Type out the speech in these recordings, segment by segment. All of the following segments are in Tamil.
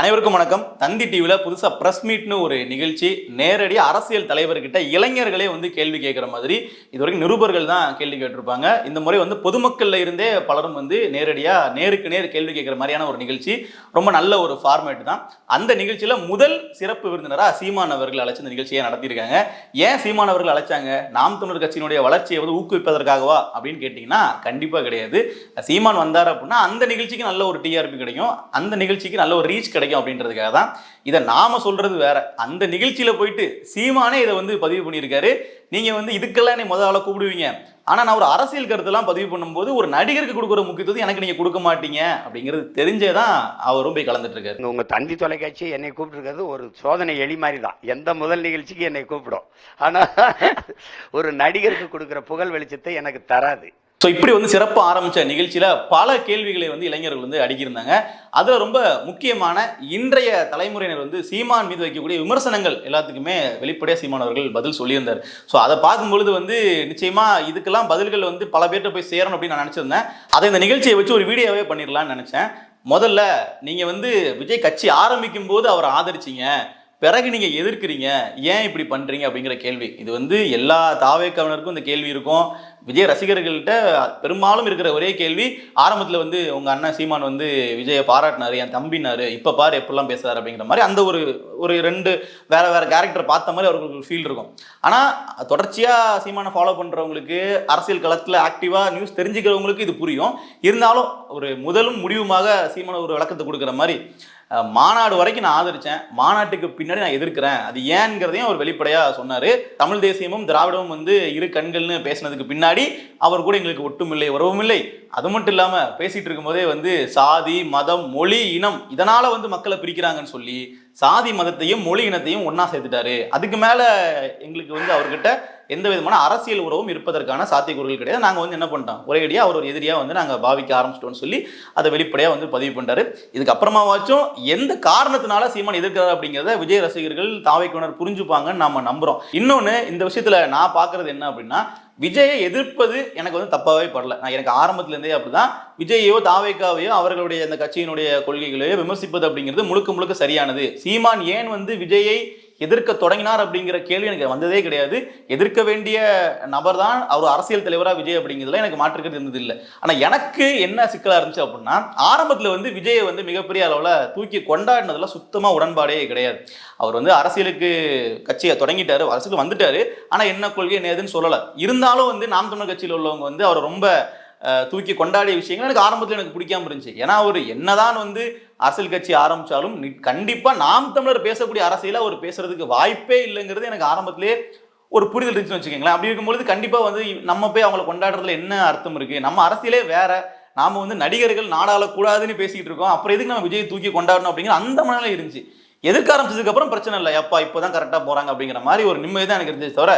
அனைவருக்கும் வணக்கம். தந்தி டிவியில் புதுசாக ப்ரெஸ் மீட்னு ஒரு நிகழ்ச்சி. நேரடி அரசியல் தலைவர்கிட்ட இளைஞர்களே வந்து கேள்வி கேட்குற மாதிரி இது வரைக்கும் நிருபர்கள் தான் கேள்வி கேட்டிருப்பாங்க. இந்த முறை வந்து பொதுமக்கள்ல இருந்தே பலரும் வந்து நேரடியாக நேருக்கு நேர் கேள்வி கேட்குற மாதிரியான ஒரு நிகழ்ச்சி. ரொம்ப நல்ல ஒரு ஃபார்மேட் தான். அந்த நிகழ்ச்சியில் முதல் சிறப்பு விருந்தினராக சீமான் அவர்கள் அழைச்சி இந்த நிகழ்ச்சியை நடத்தியிருக்காங்க. ஏன் சீமான் அவர்கள் அழைச்சாங்க? நாம் தமிழர் கட்சியினுடைய வளர்ச்சியை வந்து ஊக்குவிப்பதற்காகவா அப்படின்னு கேட்டிங்கன்னா கண்டிப்பாக கிடையாது. சீமான் வந்தார் அப்படின்னா அந்த நிகழ்ச்சிக்கு நல்ல ஒரு டிஆர்பி கிடைக்கும். அந்த நிகழ்ச்சிக்கு நல்ல ஒரு ரீச் கிடைக்கும். அப்படின்றதுக்காக தான் இதை நாம சொல்றது வேற. அந்த நிகழ்ச்சியில போயிட்டு சீமானே இதை வந்து பதிவு பண்ணியிருக்காரு. நீங்க வந்து இதுக்கெல்லாம் நீ முதல்ல கூப்பிடுவீங்க. ஆனா நான் ஒரு அரசியல் கருத்துலாம் பதிவு பண்ணும்போது ஒரு நடிகருக்கு கொடுக்குற முக்கியத்துவம் எனக்கு நீங்க கொடுக்க மாட்டீங்க அப்படிங்கிறது தெரிஞ்சே தான் அவரும் போய் கலந்துட்டு இருக்காரு உங்க- தந்தி தொலைக்காட்சி என்னை கூப்பிட்டுருக்கிறது ஒரு சோதனை எலி மாதிரி தான். எந்த முதல் நிகழ்ச்சிக்கு என்னை கூப்பிடும். ஆனா ஒரு நடிகருக்கு கொடுக்குற புகழ் வெளிச்சத்தை எனக்கு தராது. ஸோ இப்படி வந்து சிறப்பாக ஆரம்பித்த நிகழ்ச்சியில் பல கேள்விகளை வந்து இளைஞர்கள் வந்து அடிக்கியிருந்தாங்க. அதில் ரொம்ப முக்கியமான இன்றைய தலைமுறையினர் வந்து சீமான் மீது வைக்கக்கூடிய விமர்சனங்கள் எல்லாத்துக்குமே வெளிப்படையாக சீமான் அவர்கள் பதில் சொல்லியிருந்தார். ஸோ அதை பார்க்கும்பொழுது வந்து நிச்சயமாக இதுக்கெல்லாம் பதில்கள் வந்து பல பேர்கிட்ட போய் சேரணும் அப்படின்னு நான் நினச்சிருந்தேன். அதை இந்த நிகழ்ச்சியை வச்சு ஒரு வீடியோவே பண்ணிடலாம்னு நினச்சேன். முதல்ல நீங்கள் வந்து விஜய் கட்சி ஆரம்பிக்கும் போது அவரை ஆதரிச்சீங்க. பிறகு நீங்க எதிர்க்கிறீங்க ஏன் இப்படி பண்றீங்க அப்படிங்கிற கேள்வி. இது வந்து எல்லா தாவேக்கவனருக்கும் இந்த கேள்வி இருக்கும். விஜய் ரசிகர்கள்ட்ட பெரும்பாலும் இருக்கிற ஒரே கேள்வி ஆரம்பத்துல வந்து உங்க அண்ணன் சீமான் வந்து விஜயை பாராட்டினாரு என் தம்பினாரு இப்ப பாரு எப்படிலாம் பேசுறாரு அப்படிங்கிற மாதிரி அந்த ஒரு ஒரு ரெண்டு வேற வேற கேரக்டர் பார்த்த மாதிரி அவர்களுக்கு ஒரு ஃபீல் இருக்கும். ஆனா தொடர்ச்சியா சீமானை ஃபாலோ பண்றவங்களுக்கு அரசியல் களத்துல ஆக்டிவா நியூஸ் தெரிஞ்சுக்கிறவங்களுக்கு இது புரியும். இருந்தாலும் ஒரு முதலும் முடிவுமாக சீமான ஒரு விளக்கத்தை கொடுக்குற மாதிரி மாநாடு வரைக்கும் நான் ஆதரிச்சேன். மாநாட்டுக்கு பின்னாடி நான் எதிர்க்கிறேன். அது ஏன்ங்கிறதையும் அவர் வெளிப்படையாக சொன்னார். தமிழ் தேசியமும் திராவிடமும் வந்து இரு கண்கள்னு பேசினதுக்கு பின்னாடி அவர் கூட எங்களுக்கு ஒட்டுமில்லை உறவுமில்லை. அது மட்டும் இல்லாமல் பேசிகிட்டு இருக்கும்போதே வந்து சாதி மதம் மொழி இனம் இதனால் வந்து மக்களை பிரிக்கிறாங்கன்னு சொல்லி சாதி மதத்தையும் மொழி இனத்தையும் ஒன்றா சேர்த்துட்டாரு. அதுக்கு மேலே எங்களுக்கு வந்து அவர்கிட்ட எந்த விதமான அரசியல் உறவும் இருப்பதற்கான சாத்தியக்கூறுகள் கிடையாது. நாங்கள் வந்து என்ன பண்ணிட்டோம்? ஒரேடியாக அவர் ஒரு எதிரியாக வந்து நாங்கள் பாவிக்க ஆரம்பிச்சிட்டோம்னு சொல்லி அதை வெளிப்படையாக வந்து பதிவு பண்றாரு இதுக்கப்புறமாவாச்சும் எந்த காரணத்தினால சீமான் எதிர்க்கிறார் அப்படிங்கிறத விஜய் ரசிகர்கள் தாவைக்குனர் புரிஞ்சுப்பாங்கன்னு நம்ம நம்புறோம். இன்னொன்று இந்த விஷயத்தில் நான் பார்க்குறது என்ன அப்படின்னா விஜயை எதிர்ப்பது எனக்கு வந்து தப்பாகவே படல. நான் எனக்கு ஆரம்பத்துலேருந்தே அப்படிதான். விஜயையோ தாவேக்காவையோ அவர்களுடைய அந்த கட்சியினுடைய கொள்கைகளையோ விமர்சிப்பது அப்படிங்கிறது முழுக்க முழுக்க சரியானது. சீமான் ஏன் வந்து விஜயை எதிர்க்க தொடங்கினார் அப்படிங்கிற கேள்வி எனக்கு வந்ததே கிடையாது. எதிர்க்க வேண்டிய நபர் தான் அவர் அரசியல் தலைவராக விஜய் அப்படிங்கிறதுல எனக்கு மாற்றுக்கிறது இருந்தது இல்லை. ஆனால் எனக்கு என்ன சிக்கலாக இருந்துச்சு அப்படின்னா ஆரம்பத்தில் வந்து விஜயை வந்து மிகப்பெரிய அளவில் தூக்கி கொண்டாடினதுல சுத்தமாக உடன்பாடே கிடையாது. அவர் வந்து அரசியலுக்கு கட்சியை தொடங்கிட்டாரு அரசுக்கு வந்துட்டாரு. ஆனால் என்ன கொள்கை என்ன ஏதுன்னு சொல்லலை. இருந்தாலும் வந்து நாம் தமிழர் கட்சியில் உள்ளவங்க வந்து அவர் ரொம்ப தூக்கி கொண்டாடிய விஷயங்கள் எனக்கு ஆரம்பத்தில் எனக்கு பிடிக்காம இருந்துச்சு. ஏன்னா அவர் என்னதான் வந்து அரசியல் கட்சி ஆரம்பித்தாலும் கண்டிப்பாக நாம் தமிழர் பேசக்கூடிய அரசியல அவர் பேசுறதுக்கு வாய்ப்பே இல்லைங்கிறது எனக்கு ஆரம்பத்திலே ஒரு புரிதல் இருந்துச்சுன்னு வச்சுக்கோங்களேன். அப்படி இருக்கும்பொழுது கண்டிப்பாக வந்து நம்ம போய் அவங்களை கொண்டாடுறதுல என்ன அர்த்தம் இருக்குது நம்ம அரசியலே வேற. நாம் வந்து நடிகர்கள் நாடாளக்கூடாதுன்னு பேசிக்கிட்டு இருக்கோம். அப்புறம் எதுக்கு நம்ம விஜய் தூக்கி கொண்டாடணும் அப்படிங்கிற அந்த மனநிலை இருந்துச்சு. எதிர்க்க ஆரம்பிச்சதுக்கப்புறம் பிரச்சனை இல்லை. அப்பா இப்போதான் கரெக்டாக போகிறாங்க அப்படிங்கிற மாதிரி ஒரு நிம்மதி தான் எனக்கு இருந்துச்சு தவிர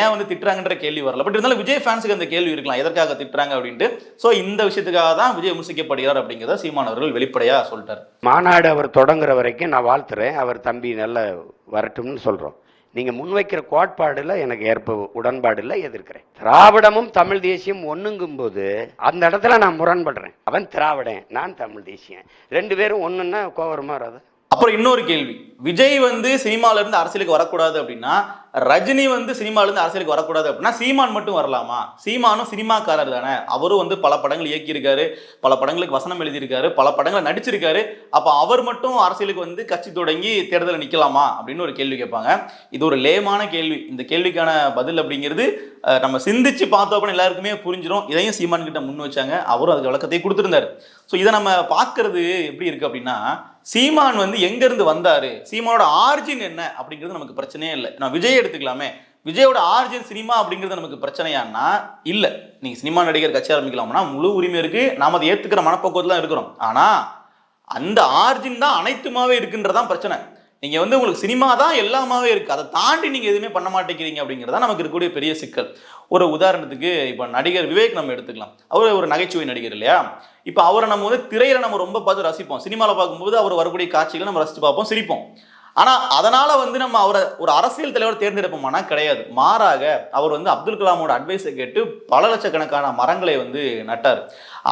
ஏன் வந்து திட்டுறாங்கன்ற கேள்வி வரல. பட் இருந்தாலும் விஜய் ஃபேன்ஸுக்கு அந்த கேள்வி இருக்கலாம். எதற்காக திட்டுறாங்க அப்படின்ட்டு. ஸோ இந்த விஷயத்துக்காக தான் விஜய் விமர்சிக்கப்படுகிறார் அப்படிங்கிறத சீமான் அவர்கள் வெளிப்படையாக சொல்லிட்டார். மாநாடு அவர் தொடங்குற வரைக்கும் நான் வாழ்த்துறேன். அவர் தம்பி நல்ல வரட்டும்னு சொல்கிறோம் நீங்கள் முன்வைக்கிற கோட்பாடில் எனக்கு ஏற்ப உடன்பாடில் எதிர்க்கிறேன். திராவிடமும் தமிழ் தேசியம் ஒன்றுங்கும் போது அந்த இடத்துல நான் முரண்படுறேன். அவன் திராவிடன் நான் தமிழ் தேசியம் ரெண்டு பேரும் ஒன்றுன்னா கோவரமாக வராது. அப்புறம் இன்னொரு கேள்வி. விஜய் வந்து சினிமால இருந்து அரசியலுக்கு வரக்கூடாது அப்படின்னா ரஜினி வந்து சினிமால இருந்து அரசியலுக்கு வரக்கூடாது அப்படின்னா சீமான் மட்டும் வரலாமா? சீமானும் சினிமாக்காரர் தானே. அவரும் வந்து பல படங்கள் இயக்கியிருக்காரு பல படங்களுக்கு வசனம் எழுதியிருக்காரு பல படங்களை நடிச்சிருக்காரு. அப்ப அவர் மட்டும் அரசியலுக்கு வந்து கட்சி தொடங்கி தேர்தலில் நிக்கலாமா? அப்படின்னு ஒரு கேள்வி கேட்பாங்க. இது ஒரு லேமான கேள்வி. இந்த கேள்விக்கான பதில் அப்படிங்கிறது நம்ம சிந்திச்சு பார்த்தோம் அப்படின்னு எல்லாருக்குமே புரிஞ்சிடும் இதையும் சீமான் கிட்ட முன் வச்சாங்க. அவரும் அதுக்கு விளக்கத்தை கொடுத்துருந்தாரு. ஸோ இதை நம்ம பார்க்கறது எப்படி இருக்கு அப்படின்னா சீமான் வந்து எங்கேருந்து வந்தார்? வந்தாரு சீமானோட ஆர்ஜின் என்ன? அப்படிங்கிறது நமக்கு பிரச்சனையே இல்லை. நான் விஜய் எடுத்துக்கலாமே. விஜயோட ஆர்ஜின் சினிமா அப்படிங்கிறது நமக்கு பிரச்சனையான்னா இல்லை. நீங்கள் சினிமா நடிகர் கட்சி ஆரம்பிக்கலாம்னா முழு உரிமை இருக்குது நாம் அதை ஏற்றுக்கிற மனப்போக்கத்தில் தான் இருக்கிறோம். ஆனால் அந்த ஆர்ஜின் தான் அனைத்துமாவே இருக்குன்றதான் பிரச்சனை. நீங்கள் வந்து உங்களுக்கு சினிமா தான் எல்லாமாவே இருக்குது அதை தாண்டி நீங்கள் எதுவுமே பண்ண மாட்டேங்கிறீங்க அப்படிங்கிறதா நமக்கு இருக்கக்கூடிய பெரிய சிக்கல். ஒரு உதாரணத்துக்கு இப்போ நடிகர் விவேக் நம்ம எடுத்துக்கலாம். அவர் ஒரு நகைச்சுவை நடிகர் இல்லையா? இப்போ அவரை நம்ம வந்து திரையில நம்ம ரொம்ப பார்த்து ரசிப்போம். சினிமாவில் பார்க்கும்போது அவர் வரக்கூடிய காட்சிகளை நம்ம ரசித்து பார்ப்போம் சிரிப்போம். ஆனால் அதனால் வந்து நம்ம அவரை ஒரு அரசியல் தலைவர் தேர்ந்தெடுப்போம்னா கிடையாது. மாறாக அவர் வந்து அப்துல் கலாமோட அட்வைஸை கேட்டு பல லட்சக்கணக்கான மரங்களை வந்து நட்டார்.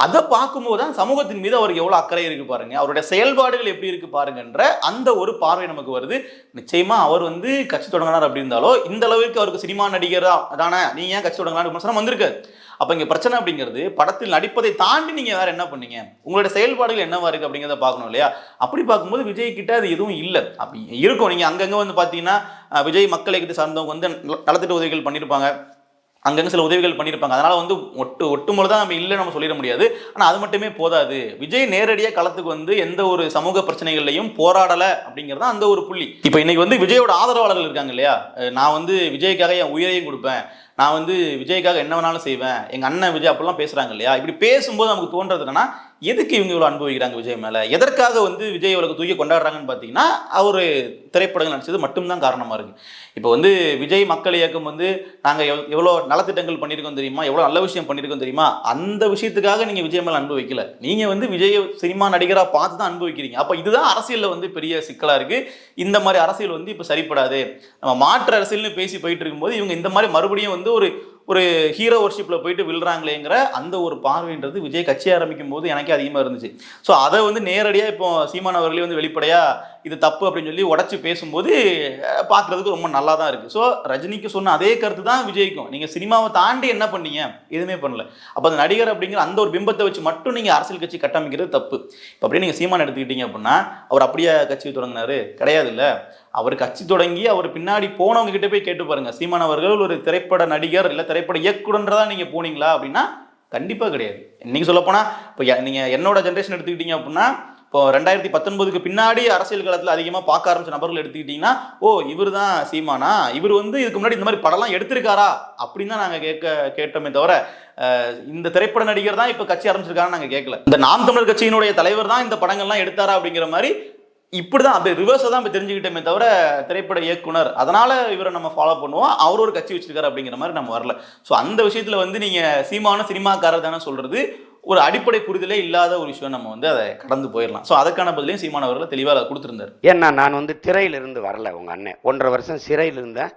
அதை பார்க்கும்போது தான் சமூகத்தின் மீது அவருக்கு எவ்வளோ அக்கறை இருக்கு பாருங்க. அவருடைய செயல்பாடுகள் எப்படி இருக்கு பாருங்கன்ற அந்த ஒரு பார்வை நமக்கு வருது. நிச்சயமா அவர் வந்து கட்சி தொடங்கினார் அப்படி இருந்தாலோ இந்த அளவுக்கு அவருக்கு சினிமா நடிகரா தானே நீ ஏன் கட்சி தொடங்கலான்னு விமர்சனம் வந்திருக்காது அப்போ இங்கே பிரச்சனை அப்படிங்கிறது படத்தில் நடிப்பதை தாண்டி நீங்கள் வேறு என்ன பண்ணீங்க? உங்களுடைய செயல்பாடுகள் என்னவா இருக்குது அப்படிங்கிறத பார்க்கணும் இல்லையா? அப்படி பார்க்கும்போது விஜய் கிட்ட அது எதுவும் இல்லை. அப்படி இருக்கும். நீங்கள் அங்கங்கே வந்து பார்த்தீங்கன்னா விஜய் மக்களை கிட்ட சார்ந்தவங்க வந்து நலத்திட்ட உதவிகள் பண்ணியிருப்பாங்க அங்கங்க சில உதவிகள் பண்ணியிருப்பாங்க அதனால வந்து ஒட்டு ஒட்டுமுழுதாக நம்ம இல்லை நம்ம சொல்லிட முடியாது. ஆனால் அது மட்டுமே போதாது. விஜய் நேரடியாக களத்துக்கு வந்து எந்த ஒரு சமூக பிரச்சனைகள்லையும் போராடலை அப்படிங்கிறது தான் அந்த ஒரு புள்ளி. இப்போ இன்னைக்கு வந்து விஜயோட ஆதரவாளர்கள் இருக்காங்க இல்லையா? நான் வந்து விஜய்க்காக என் உயிரையும் கொடுப்பேன். நான் வந்து விஜய்க்காக என்ன வேணாலும் செய்வேன். எங்கள் அண்ணன் விஜய் அப்படிலாம் பேசுகிறாங்க இல்லையா? இப்படி பேசும்போது நமக்கு தோன்றது என்னன்னா எதுக்கு இவங்க இவ்வளோ அனுபவிக்கிறாங்க விஜய் மேலே? எதற்காக வந்து விஜய் இவ்வளவு தூக்கி கொண்டாடுறாங்கன்னு பார்த்தீங்கன்னா அவர் திரைப்படங்கள் நடிச்சது மட்டும்தான் காரணமாக இருக்குது இப்போ வந்து விஜய் மக்கள் இயக்கம் வந்து நாங்கள் எவ் எவ்வளோ நலத்திட்டங்கள் பண்ணியிருக்கோம் தெரியுமா? எவ்வளோ நல்ல விஷயம் பண்ணியிருக்கோம் தெரியுமா? அந்த விஷயத்துக்காக நீங்கள் விஜய் மேலே அனுபவிக்கல. நீங்கள் வந்து விஜய் சினிமா நடிகராக பார்த்து தான் அனுபவிக்கிறீங்க. அப்போ இதுதான் அரசியலில் வந்து பெரிய சிக்கலாக இருக்குது இந்த மாதிரி அரசியல் வந்து இப்போ சரிப்படாது. நம்ம மாற்று அரசியல்னு பேசி போயிட்டு இருக்கும்போது இவங்க இந்த மாதிரி மறுபடியும் வந்து ஒரு ஒரு ஹீரோ ஒர்ஷிப்பில் போயிட்டு விழுறாங்களேங்கிற அந்த ஒரு பார்வைன்றது விஜய் கட்சி ஆரம்பிக்கும் போது எனக்கே அதிகமாக இருந்துச்சு. ஸோ அதை வந்து நேரடியாக இப்போ சீமான் அவர்களே வந்து வெளிப்படையாக இது தப்பு அப்படின்னு சொல்லி உடச்சி பேசும்போது பார்க்குறதுக்கு ரொம்ப நல்லா தான் இருக்குது ஸோ ரஜினிக்கு சொன்ன அதே கருத்து தான் விஜய்க்கும். நீங்கள் சினிமாவை தாண்டி என்ன பண்ணீங்க? எதுவுமே பண்ணல. அப்போ அந்த நடிகர் அப்படிங்கிற அந்த ஒரு பிம்பத்தை வச்சு மட்டும் நீங்கள் அரசியல் கட்சி கட்டமைக்கிறது தப்பு. இப்போ அப்படியே நீங்கள் சீமான் எடுத்துக்கிட்டீங்க அப்படின்னா அவர் அப்படியே கட்சி தொடங்கினாரு. கிடையாது இல்லை அவர் கட்சி தொடங்கி அவர் பின்னாடி போனவங்க கிட்ட போய் கேட்டு பாருங்க. சீமான் அவர்கள் ஒரு திரைப்பட நடிகர் இல்லை திரைப்பட இயக்குனன்றதா நீங்கள் போனீங்களா அப்படின்னா கண்டிப்பாக கிடையாது. இன்னைக்கு சொல்லப்போனால் இப்போ நீங்கள் என்னோட ஜென்ரேஷன் எடுத்துக்கிட்டீங்க அப்படின்னா இப்போ ரெண்டாயிரத்தி பத்தொன்பதுக்கு பின்னாடி அரசியல் காலத்தில் அதிகமாக பார்க்க ஆரம்பிச்ச நபர்கள் எடுத்துக்கிட்டிங்கன்னா ஓ இவர் தான் சீமானா? இவர் வந்து இதுக்கு முன்னாடி இந்த மாதிரி படம்லாம் எடுத்திருக்காரா? அப்படின்னு தான் நாங்கள் கேட்க கேட்டோமே தவிர இந்த திரைப்பட நடிகர் தான் இப்போ கட்சி ஆரம்பிச்சிருக்காருன்னு நாங்கள் கேட்கல. இந்த நாம் தமிழர் கட்சியினுடைய தலைவர் தான் இந்த படங்கள்லாம் எடுத்தாரா அப்படிங்கிற மாதிரி இப்படிதான் அப்படி ரிவர்ஸை தான் இப்போ தெரிஞ்சுக்கிட்டோமே தவிர திரைப்பட இயக்குனர் அதனால இவரை நம்ம ஃபாலோ பண்ணுவோம். அவர் ஒரு கட்சி வச்சிருக்காரு அப்படிங்கிற மாதிரி நம்ம வரல. ஸோ அந்த விஷயத்துல வந்து நீங்க சீமான சினிமாக்காரர் தானே சொல்றது ஒரு அடிப்படை புரிதலே இல்லாத ஒரு விஷயம் நம்ம வந்து அதை கடந்து போயிடலாம். ஸோ அதுக்கான பதிலையும் சீமான அவர்கள் தெளிவாக கொடுத்துருந்தார். ஏன்னா நான் வந்து திரையிலிருந்து வரல உங்க அண்ணன். ஒன்றரை வருஷம் சிறையில் இருந்தேன்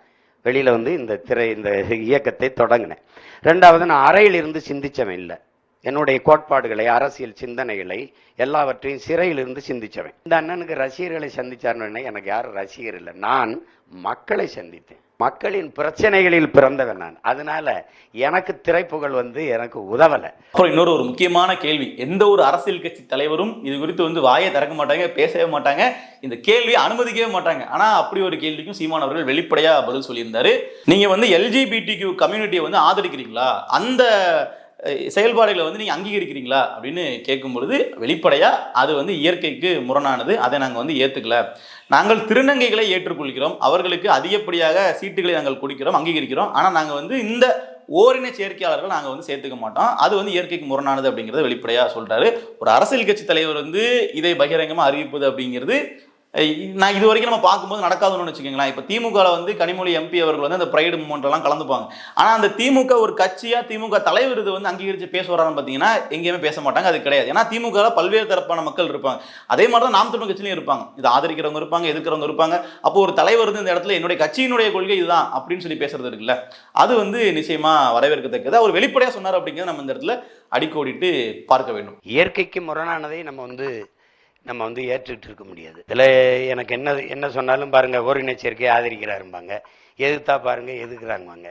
வெளியில வந்து இந்த திரை இந்த இயக்கத்தை தொடங்கினேன். ரெண்டாவது நான் அறையிலிருந்து சிந்திச்சவன் இல்லை. என்னுடைய கோட்பாடுகளை அரசியல் சிந்தனைகளை எல்லாவற்றையும் சிறையிலிருந்து சிந்திச்சவன். இந்த அண்ணனுக்கு ரசிகர்களை சந்திச்சார்னு எனக்கு யாரும் ரசிகர் இல்லை. நான் மக்களை சந்தித்தேன். மக்களின் பிரச்சனைகளில் பிறந்தவன் நான். அதனால எனக்கு திரைப்புகள் வந்து எனக்கு உதவலை. அப்புறம் இன்னொரு ஒரு முக்கியமான கேள்வி. எந்த ஒரு அரசியல் கட்சி தலைவரும் இது குறித்து வந்து வாயை திறக்க மாட்டாங்க பேசவே மாட்டாங்க. இந்த கேள்வியை அனுமதிக்கவே மாட்டாங்க. ஆனா அப்படி ஒரு கேள்விக்கும் சீமான் அவர்கள் வெளிப்படையா பதில் சொல்லியிருந்தாரு. நீங்க வந்து எல்ஜிபிடிக்யூ கம்யூனிட்டியை வந்து ஆதரிக்கிறீங்களா? அந்த செயல்பாடுகளை வந்து நீங்கள் அங்கீகரிக்கிறீங்களா அப்படின்னு கேட்கும் பொழுது வெளிப்படையாக அது வந்து இயற்கைக்கு முரணானது. அதை நாங்கள் வந்து ஏற்றுக்கல நாங்கள் திருநங்கைகளை ஏற்றுக்கொள்கிறோம். அவர்களுக்கு அதிகப்படியாக சீட்டுகளை நாங்கள் கொடுக்கிறோம் அங்கீகரிக்கிறோம். ஆனால் நாங்கள் வந்து இந்த ஓரின சேர்க்கையாளர்கள் நாங்கள் வந்து சேர்த்துக்க மாட்டோம். அது வந்து இயற்கைக்கு முரணானது அப்படிங்கிறத வெளிப்படையாக சொல்கிறாரு ஒரு அரசியல் கட்சி தலைவர் வந்து இதை பகிரங்கமாக அறிவிப்பது அப்படிங்கிறது நான் இது வரைக்கும் நம்ம பார்க்கும்போது நடக்காதுன்னு வச்சுக்கோங்களேன். இப்போ திமுகவில் வந்து கனிமொழி எம்பி அவர்கள் வந்து அந்த ப்ரைடு மூமெண்ட்லாம் கலந்துப்பாங்க. ஆனால் அந்த திமுக ஒரு கட்சியாக திமுக தலைவர் இது வந்து அங்கீகரித்து பேச வரான்னு பார்த்தீங்கன்னா எங்கேயுமே பேச மாட்டாங்க. அது கிடையாது. ஏன்னா திமுகவில் பல்வேறு தரப்பான மக்கள் இருப்பாங்க. அதே மாதிரி தான் நாம் தமிழ் கட்சியிலையும் இருப்பாங்க. இது ஆதரிக்கிறவங்க இருப்பாங்க எதிர்க்கிறவங்க இருப்பாங்க. அப்போ ஒரு தலைவர் வந்து இந்த இடத்துல என்னுடைய கட்சியினுடைய கொள்கை இதுதான் அப்படின்னு சொல்லி பேசுறது இருக்குல்ல. அது வந்து நிச்சயமாக வரவேற்கத்தக்கது. அவர் வெளிப்படையாக சொன்னார் அப்படிங்கிறத நம்ம இந்த இடத்துல அடிக்கோடிட்டு பார்க்க வேண்டும். இயற்கைக்கு முரணானதை நம்ம வந்து நம்ம வந்து ஏற்றுக்கிட்டு இருக்க முடியாது. இதில் எனக்கு என்ன என்ன சொன்னாலும் பாருங்கள் ஓரின சேர்க்கையை ஆதரிக்கிறாரும்பாங்க. எதிர்த்தா பாருங்கள் எதுக்குறாங்குவாங்க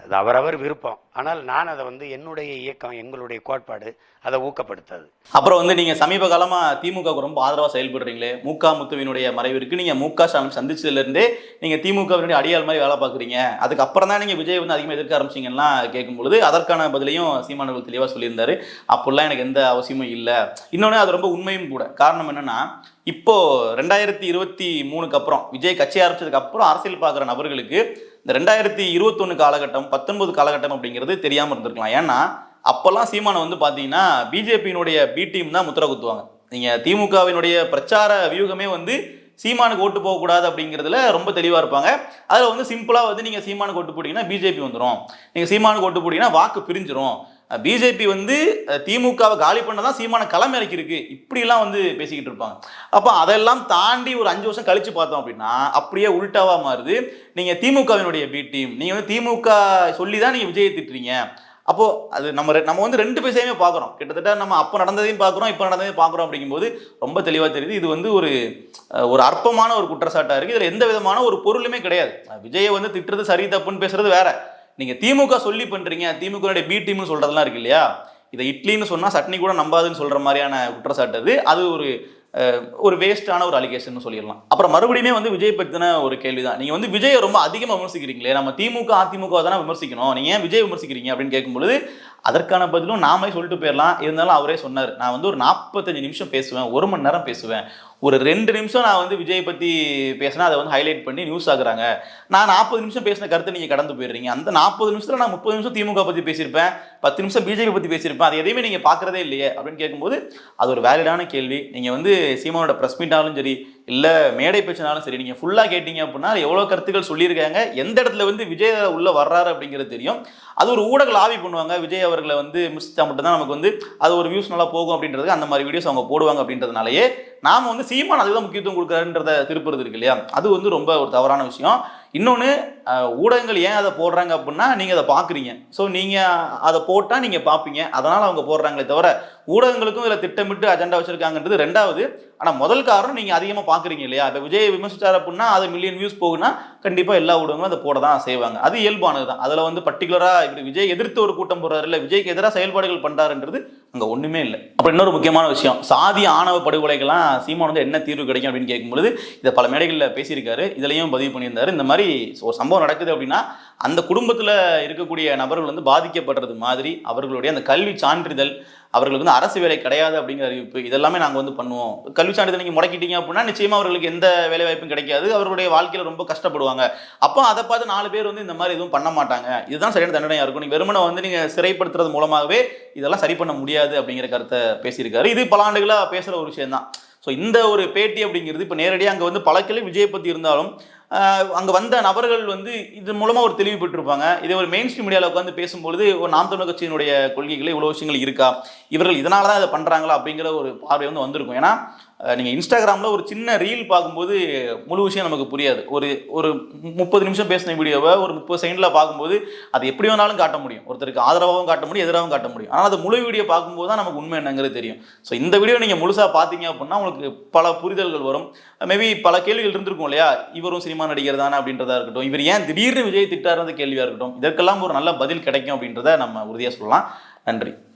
அது அவரவர் விருப்பம். ஆனால் நான் அதை வந்து என்னுடைய இயக்கம் எங்களுடைய கோட்பாடு அதை ஊக்கப்படுத்தாது. அப்புறம் வந்து நீங்க சமீப காலமா திமுகவுக்கு ரொம்ப ஆதரவா செயல்படுறீங்களே முக முத்துவினுடைய மறைவிற்கு நீங்க முக ஸ்டாலின் சந்திச்சதுல இருந்தே நீங்க திமுகவினுடைய அடியாள் மாதிரி வேலை பார்க்குறீங்க. அதுக்கு அப்புறம் தான் நீங்க விஜய் வந்து அதிகமாக எதிர்க்க ஆரம்பிச்சீங்கன்னா கேட்கும் பொழுது அதற்கான பதிலையும் சீமானவர்கள் தெளிவா சொல்லியிருந்தாரு. அப்படிலாம் எனக்கு எந்த அவசியமும் இல்லை. இன்னொன்று அது ரொம்ப உண்மையும் கூட. காரணம் என்னன்னா இப்போ ரெண்டாயிரத்தி இருபத்தி மூணுக்கு அப்புறம் விஜய் கட்சி ஆரம்பிச்சதுக்கு அப்புறம் அரசியல் பார்க்குற நபர்களுக்கு இந்த ரெண்டாயிரத்தி இருபத்தொன்னு காலகட்டம் பத்தொன்பது காலகட்டம் அப்படிங்கிறது தெரியாமல் இருந்திருக்கலாம். ஏன்னா அப்போல்லாம் சீமானை வந்து பார்த்தீங்கன்னா பிஜேபியினுடைய பி டீம் தான் முத்திர குத்துவாங்க. நீங்கள் திமுகவினுடைய பிரச்சார வியூகமே வந்து சீமானுக்கு ஓட்டு போகக்கூடாது அப்படிங்கிறதுல ரொம்ப தெளிவாக இருப்பாங்க. அதில் வந்து சிம்பிளாக வந்து நீங்கள் சீமானுக்கு ஓட்டு போட்டிங்கன்னா பிஜேபி வந்துடும் நீங்கள் சீமானுக்கு ஓட்டு போட்டிங்கன்னா வாக்கு பிரிஞ்சிரும். பிஜேபி வந்து திமுகவை காலி பண்ணதான் சீமான களம் இறக்கியிருக்கு. இப்படிலாம் வந்து பேசிக்கிட்டு இருப்பாங்க. அப்போ அதெல்லாம் தாண்டி ஒரு அஞ்சு வருஷம் கழிச்சு பார்த்தோம் அப்படின்னா அப்படியே உல்ட்டாவாக மாறுது. நீங்க திமுகவினுடைய பி டீம் நீங்க வந்து திமுக சொல்லி தான் நீங்க விஜயை திட்டுறீங்க. அப்போ அது நம்ம நம்ம வந்து ரெண்டு பேசையுமே பார்க்குறோம். கிட்டத்தட்ட நம்ம அப்போ நடந்ததையும் பார்க்குறோம் இப்போ நடந்ததையும் பார்க்குறோம் அப்படிங்கும்போது ரொம்ப தெளிவாக தெரியுது. இது வந்து ஒரு ஒரு அற்பமான ஒரு குற்றச்சாட்டாக இருக்குது இதில் எந்த விதமான ஒரு பொருளுமே கிடையாது. விஜயை வந்து திட்டுறது சரி தப்புன்னு பேசுறது வேற. நீங்கள் திமுக சொல்லி பண்ணுறீங்க திமுகவுடைய பி டீம்னு சொல்கிறதெல்லாம் இருக்கு இல்லையா? இதை இட்லின்னு சொன்னால் சட்னி கூட நம்பாதுன்னு சொல்கிற மாதிரியான குற்றச்சாட்டு அது. அது ஒரு ஒரு வேஸ்டான ஒரு அலிகேஷன் சொல்லிடலாம். அப்புறம் மறுபடியுமே வந்து விஜய் பற்றின ஒரு கேள்விதான். நீங்க வந்து விஜயை ரொம்ப அதிகமாக விமர்சிக்கிறீங்களே நம்ம திமுக அதிமுக தானே விமர்சிக்கணும். நீங்க ஏன் விஜய் விமர்சிக்கிறீங்க அப்படின்னு கேட்கும்பொழுது அதற்கான பதிலும் நாமே சொல்லிட்டு போயிடலாம். இருந்தாலும் அவரே சொன்னார் நான் வந்து ஒரு நாற்பத்தஞ்சு நிமிஷம் பேசுவேன் ஒரு மணி நேரம் பேசுவேன். ஒரு ரெண்டு நிமிஷம் நான் வந்து விஜய் பற்றி பேசினா அதை வந்து ஹைலைட் பண்ணி நியூஸ் ஆகுறாங்க. நான் நாற்பது நிமிஷம் பேசின கருத்தை நீங்கள் கடந்து போயிடுறீங்க. அந்த நாற்பது நிமிஷத்தில் நான் முப்பது நிமிஷம் திமுக பற்றி பேசியிருப்பேன் பத்து நிமிஷம் பிஜேபி பற்றி பேசியிருப்பேன். அது எதையுமே நீங்கள் பார்க்குறதே இல்லையே அப்படின்னு கேட்கும்போது அது ஒரு வேலிடான கேள்வி. நீங்கள் வந்து சீமானோட ப்ரெஸ் மீட்டாலும் சரி இல்லை மேடை பேச்சுனாலும் சரி நீங்கள் ஃபுல்லாக கேட்டீங்க அப்படின்னா எவ்வளோ கருத்துக்கள் சொல்லியிருக்காங்க எந்த இடத்துல வந்து விஜய் உள்ள வர்றாரு அப்படிங்கிறது தெரியும். அது ஒரு ஊடக லாபி பண்ணுவாங்க. விஜய் அவர்களை வந்து மிஸ்டா மட்டும்தான் நமக்கு வந்து அது ஒரு வியூஸ் நல்லா போகும் அப்படின்றது அந்த மாதிரி வீடியோஸ் அவங்க போடுவாங்க அப்படின்றதுனாலயே நாம வந்து சீமான் அதுதான் முக்கியத்துவம் கொடுக்குறன்றத திருப்புறது இருக்கு இல்லையா? அது வந்து ரொம்ப ஒரு தவறான விஷயம். இன்னொன்று ஊடகங்கள் ஏன் அதை போடுறாங்க அப்படின்னா நீங்கள் அதை பார்க்குறீங்க. ஸோ நீங்கள் அதை போட்டால் நீங்கள் பார்ப்பீங்க. அதனால் அவங்க போடுறாங்களே தவிர ஊடகங்களுக்கும் இதில் திட்டமிட்டு அஜெண்டா வச்சிருக்காங்கன்றது ரெண்டாவது. ஆனால் முதல் காரணம் நீங்கள் அதிகமாக பார்க்குறீங்க இல்லையா? இப்போ விஜய் விமர்சித்தார் அப்படின்னா அது மில்லியன் வியூஸ் போகுன்னா கண்டிப்பாக எல்லா ஊடகங்களும் அதை போட தான் செய்வாங்க. அது இயல்பானது தான். அதில் வந்து பர்டிகுலராக இப்படி விஜய் எதிர்த்து ஒரு கூட்டம் போடுறாரு இல்லை விஜய்க்கு எதிராக செயல்பாடுகள் பண்ணுறாருன்றது அங்கே ஒன்றுமே இல்லை. அப்புறம் இன்னொரு முக்கியமான விஷயம் சாதி ஆணவ படுகொலைக்கெல்லாம் சீமான் வந்து என்ன தீர்வு கிடைக்கும் அப்படின்னு கேட்கும்பொழுது இதை பல மேடைகளில் பேசியிருக்காரு இதுலையும் பதிவு பண்ணியிருந்தாரு. இந்த மாதிரி ஒரு சம்பவம் நடக்குது அப்படின்னா அந்த குடும்பத்தில் இருக்கக்கூடிய நபர்கள் வந்து பாதிக்கப்படுறது மாதிரி அவர்களுடைய அந்த கல்வி சான்றிதழ் அவர்களுக்கு வந்து அரசு வேலை கிடையாது அப்படிங்கிற அறிவிப்பு இதெல்லாமே நாங்கள் வந்து பண்ணுவோம். கல்வி சான்றிதழ் நீங்கள் முடக்கிட்டீங்க அப்படின்னா நிச்சயமாக அவர்களுக்கு எந்த வேலை வாய்ப்பும் கிடைக்காது. அவர்களுடைய வாழ்க்கையில் ரொம்ப கஷ்டப்படுவாங்க. அப்போ அதை பார்த்து நாலு பேர் வந்து இந்த மாதிரி எதுவும் பண்ண மாட்டாங்க. இதுதான் சரியான தண்டனையாக இருக்கும். நீங்கள் வெறுமனை வந்து நீங்கள் சிறைப்படுத்துறது மூலமாகவே இதெல்லாம் சரி பண்ண முடியாது அப்படிங்கிற கருத்தை பேசியிருக்காரு. இது பல ஆண்டுகளாக பேசுகிற ஒரு விஷயம் தான் ஸோ இந்த ஒரு பேட்டி அப்படிங்கிறது இப்போ நேரடியாக அங்கே வந்து பல கிளை விஜய் பற்றி இருந்தாலும் அங்கே வந்த நபர்கள் வந்து இது மூலமாக ஒரு தெளிவு பெற்றிருப்பாங்க. இதே ஒரு மெயின் ஸ்ட்ரீம் மீடியாவில் உட்காந்து பேசும்பொழுது ஒரு நாம் தமிழர் கட்சியினுடைய கொள்கைகள் இவ்வளோ விஷயங்கள் இருக்கா? இவர்கள் இதனால தான் இதை பண்ணுறாங்களா அப்படிங்கிற ஒரு பார்வை வந்து வந்திருக்கும். ஏன்னா நீங்கள் இன்ஸ்டாகிராமில் ஒரு சின்ன ரீல் பார்க்கும்போது முழு விஷயம் நமக்கு புரியாது. ஒரு ஒரு முப்பது நிமிஷம் பேசின வீடியோவை ஒரு முப்பது செகண்டில் பார்க்கும்போது அது எப்படி வேணாலும் காட்ட முடியும். ஒருத்தருக்கு ஆதரவாகவும் காட்ட முடியும் எதிராகவும் காட்ட முடியும். ஆனால் அது முழு வீடியோ பார்க்கும்போது தான் நமக்கு உண்மை என்னங்கிறது தெரியும். ஸோ இந்த வீடியோ நீங்கள் முழுசாக பார்த்தீங்க அப்படின்னா உங்களுக்கு பல புரிதல்கள் வரும். Uh, மேபி பல கேள்விகள் இருந்திருக்கும் இல்லையா? இவரும் சினிமா நடிகர் தானே அப்படின்றதா இருக்கட்டும். இவர் ஏன் திடீர்னு விஜய் திட்டாருந்த கேள்வியாக இருக்கட்டும். இதற்கெல்லாம் ஒரு நல்ல பதில் கிடைக்கும் அப்படின்றத நம்ம உறுதியாக சொல்லலாம். நன்றி.